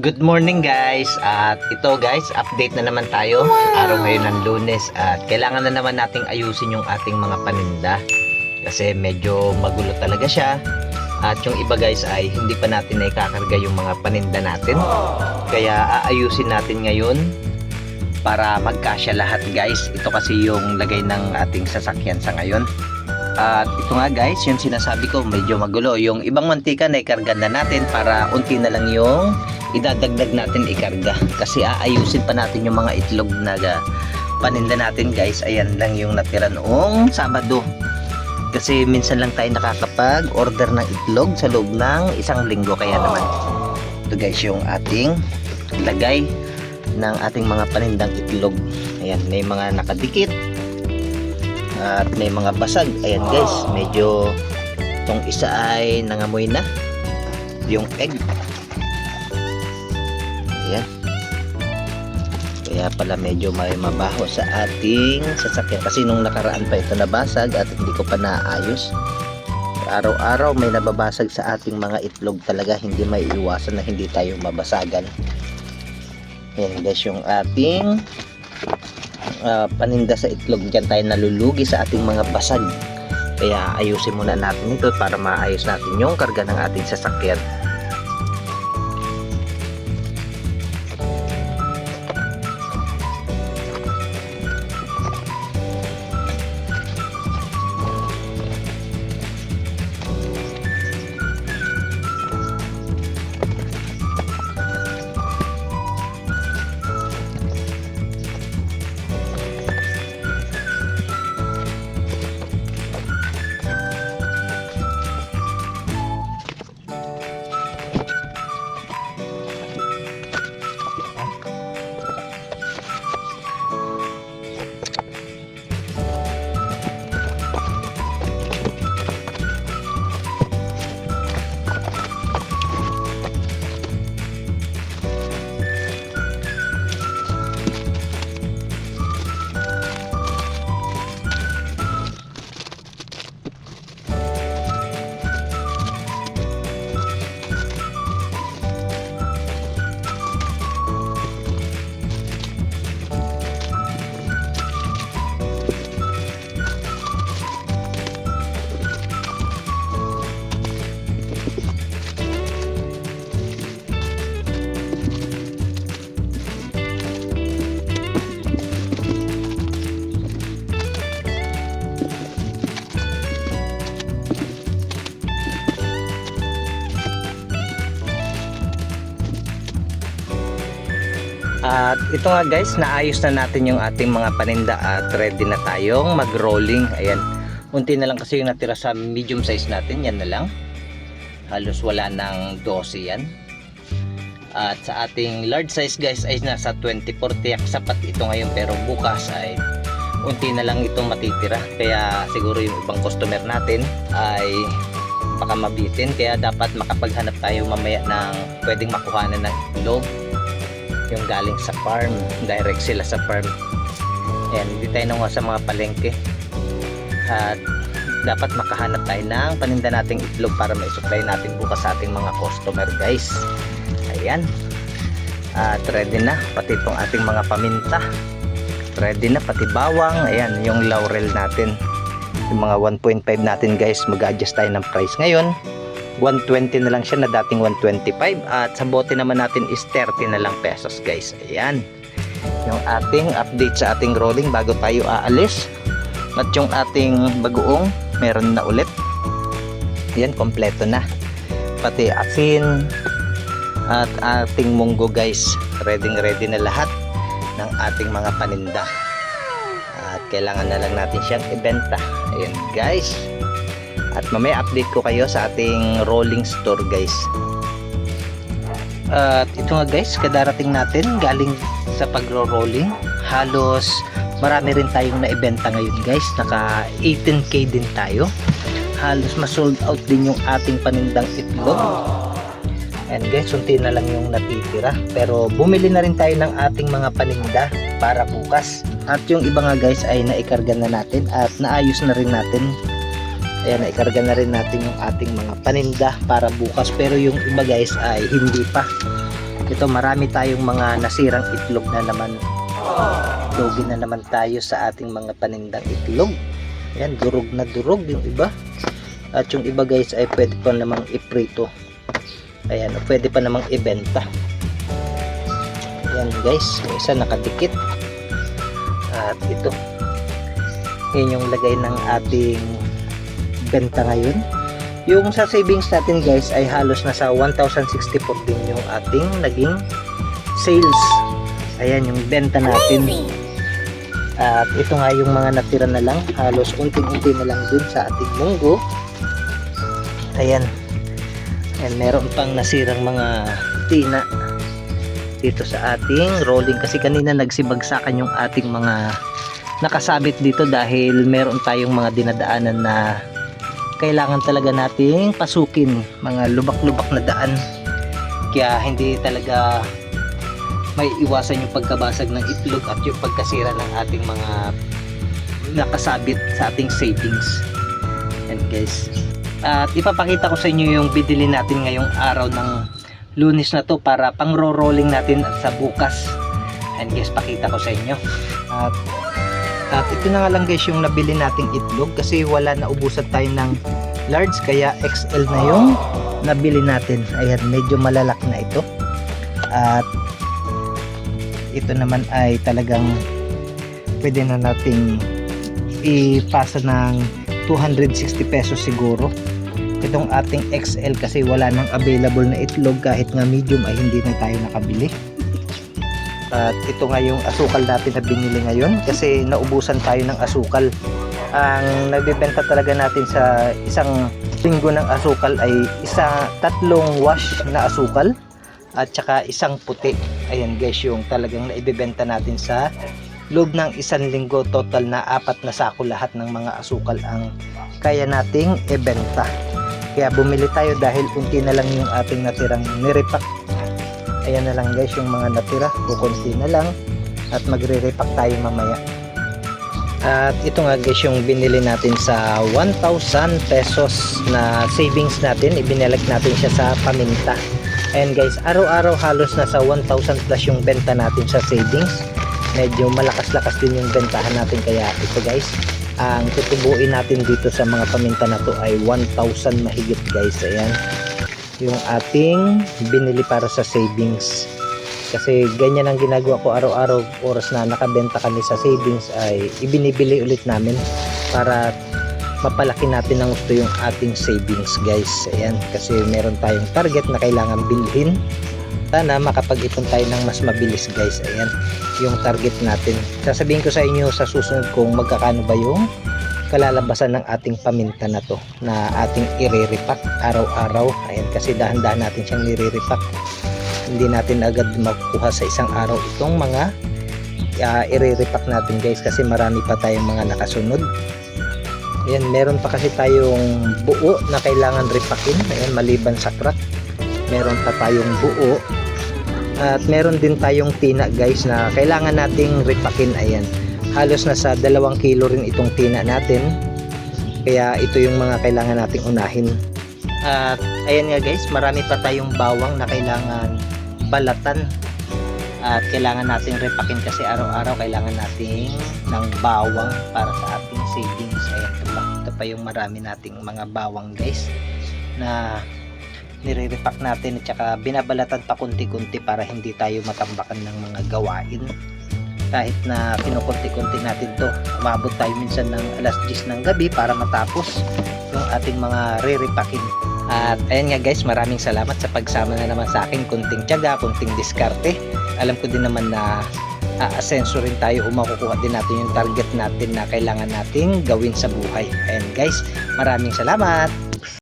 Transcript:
Good morning guys. At ito guys, update na naman tayo. Araw ngayon ng lunes At kailangan na naman nating ayusin yung ating mga paninda. Kasi medyo magulo talaga siya. At yung iba guys ay hindi pa natin naikakarga yung mga paninda natin. Kaya aayusin natin ngayon Para magkasya lahat guys. Ito kasi yung lagay ng ating sasakyan sa ngayon. At ito nga guys, yung sinasabi ko medyo magulo. Yung ibang mantika na ikarga na natin para unti na lang yung idadagdag natin ikarga. Kasi aayusin pa natin yung mga itlog na paninda natin guys. Ayan lang yung natira noong Sabado. Kasi minsan lang tayo nakakapag-order ng itlog sa loob ng isang linggo. Kaya naman, ito guys yung ating lagay ng ating mga panindang itlog. Ayan, may mga nakadikit at may mga basag ayan guys medyo tong isa ay nangamoy na yung egg ayan kaya pala medyo may mabaho sa ating sasakyan. Kasi nung nakaraan pa ito nabasag at hindi ko pa naayos. Araw-araw may nababasag sa ating mga itlog talaga. Hindi may iwasan na hindi tayo mabasagan. Ayan guys yung ating ah, paninda sa itlog. Dyan tayo nalulugi sa ating mga basag. Kaya ayusin muna natin ito para maayos natin yung karga ng ating sasakyan At ito nga guys, naayos na natin yung ating mga paninda at ready na tayong mag-rolling. Ayan, unti na lang kasi yung natira sa medium size natin, yan na lang. Halos wala ng 12 yan. At sa ating large size guys ay nasa 24 tiyak sapat ito ngayon pero bukas ay unti na lang itong matitira. Kaya siguro yung ibang customer natin ay baka mabitin kaya dapat makapaghanap tayo mamaya ng pwedeng makuhanan ng itlog yung galing sa farm. Direct sila sa farm. Ayan hindi tayo nunga sa mga palengke. At dapat makahanap tayo ng paninda nating itlog para ma-supply natin bukas sa ating mga customer guys. Ayan. At ready na pati itong ating mga paminta. Ready na pati bawang. Ayan yung laurel natin. Yung mga 1.5 natin guys mag-adjust tayo ng price ngayon 120 na lang siya na dating 125 at sa bote naman natin is 30 na lang pesos guys. Ayan. Yung ating update sa ating rolling bago tayo aalis. At yung ating bagoong meron na ulit. Ayan kompleto na. Pati asin at ating munggo guys. Ready ready na lahat ng ating mga paninda. At kailangan na lang natin siyang ibenta. Ayan guys at mamaya update ko kayo sa ating rolling store guys. At ito nga guys, kadarating natin galing sa pagro-rolling. Halos marami rin tayong naibenta ngayon guys. Naka 18k din tayo. Halos ma-sold out din yung ating panindang itlog. And guys, unti na lang yung natitira. Pero bumili na rin tayo ng ating mga paninda para bukas. At yung iba nga guys ay naikarga na natin at naayos na rin natin Ayan, naikarga na rin natin yung ating mga paninda para bukas. Pero yung iba guys ay hindi pa. ito marami tayong mga nasirang itlog na naman. Lugi na naman tayo sa ating mga panindang itlog. Ayan, durog na durog yung iba. At yung iba guys ay pwede pa namang iprito. Ayan, pwede pa namang ibenta. Ayan guys, yung isa nakadikit. At ito yun yung lagay ng ating benta ngayon. Yung sa savings natin guys ay halos nasa 1,064 din yung ating naging sales. Ayan yung benta natin. At ito nga yung mga natira na lang. Halos unting-unti na lang dun sa ating munggo. Ayan. And meron pang nasirang mga tina dito sa ating rolling. Kasi kanina nagsibagsakan yung ating mga nakasabit dito dahil meron tayong mga dinadaanan na kailangan talaga nating pasukin mga lubak-lubak na daan. Kaya hindi talaga may iwasan yung pagkabasag ng itlog at yung pagkasira ng ating mga nakasabit sa ating savings. And guys at ipapakita ko sa inyo yung bidili natin ngayong araw ng lunes na to para pang rolling natin sa bukas. And guys pakita ko sa inyo. At at ito na nga lang guys yung nabili nating itlog kasi wala na ubusan tayo ng large kaya XL na yung nabili natin. Ayan medyo malalaki na ito. At ito naman ay talagang pwede na nating ipasa ng 260 pesos siguro. Itong ating XL kasi wala nang available na itlog kahit nga medium ay hindi na tayo nakabili at ito nga yung asukal natin na binili ngayon kasi naubusan tayo ng asukal. Ang nagbebenta talaga natin sa isang linggo ng asukal ay isa tatlong wash na asukal at saka isang puti. Ayan guys yung talagang naibebenta natin sa loob ng isang linggo. Total na apat na sako lahat ng mga asukal ang kaya nating ibenta. Kaya bumili tayo dahil unti na lang yung ating natirang nirepack ayan na lang guys yung mga natira kukunti na lang at magre-repack tayo mamaya. At ito nga guys yung binili natin sa 1,000 pesos na savings natin ibinalik natin siya sa paminta. Ayan guys araw-araw halos nasa 1,000 plus yung benta natin sa savings. Medyo malakas-lakas din yung bentahan natin kaya ito guys ang tutubuin natin dito sa mga paminta na to ay 1,000 mahigit guys. Ayan yung ating binili para sa savings. Kasi ganyan ang ginagawa ko araw-araw. Oras na nakabenta kami sa savings ay ibinibili ulit namin para mapalaki natin ng gusto yung ating savings guys. Ayan kasi meron tayong target na kailangan bilhin. Sana makapag-ipon tayo ng mas mabilis guys. Ayan yung target natin. Sasabihin ko sa inyo sa susunod kung magkakano ba yung kalalabasan ng ating paminta na to na ating iriripak araw-araw. Ayan kasi dahan-dahan natin siyang niriripak. Hindi natin agad makukuha sa isang araw itong mga uh, iriripak natin guys kasi marami pa tayong mga nakasunod. Ayan meron pa kasi tayong buo na kailangan ripakin. Ayan maliban sa crack meron pa tayong buo. At meron din tayong tina guys na kailangan nating ripakin. Ayan halos nasa dalawang kilo rin itong tina natin. Kaya ito yung mga kailangan nating unahin. At ayan nga guys marami pa tayong bawang na kailangan balatan. At kailangan nating repakin kasi araw-araw kailangan nating ng bawang para sa ating savings. Ayan ito pa, ito pa yung marami nating mga bawang guys na nire-repack natin at saka binabalatan pa kunti-kunti para hindi tayo matambakan ng mga gawain kahit na kinukunti-kunti natin to umabot tayo minsan ng alas 10 ng gabi para matapos yung ating mga re-repacking. At ayan nga guys maraming salamat sa pagsama na naman sa akin kunting tiyaga, kunting diskarte. Alam ko din naman na aasenso rin tayo o makukuha din natin yung target natin na kailangan nating gawin sa buhay. Ayan guys maraming salamat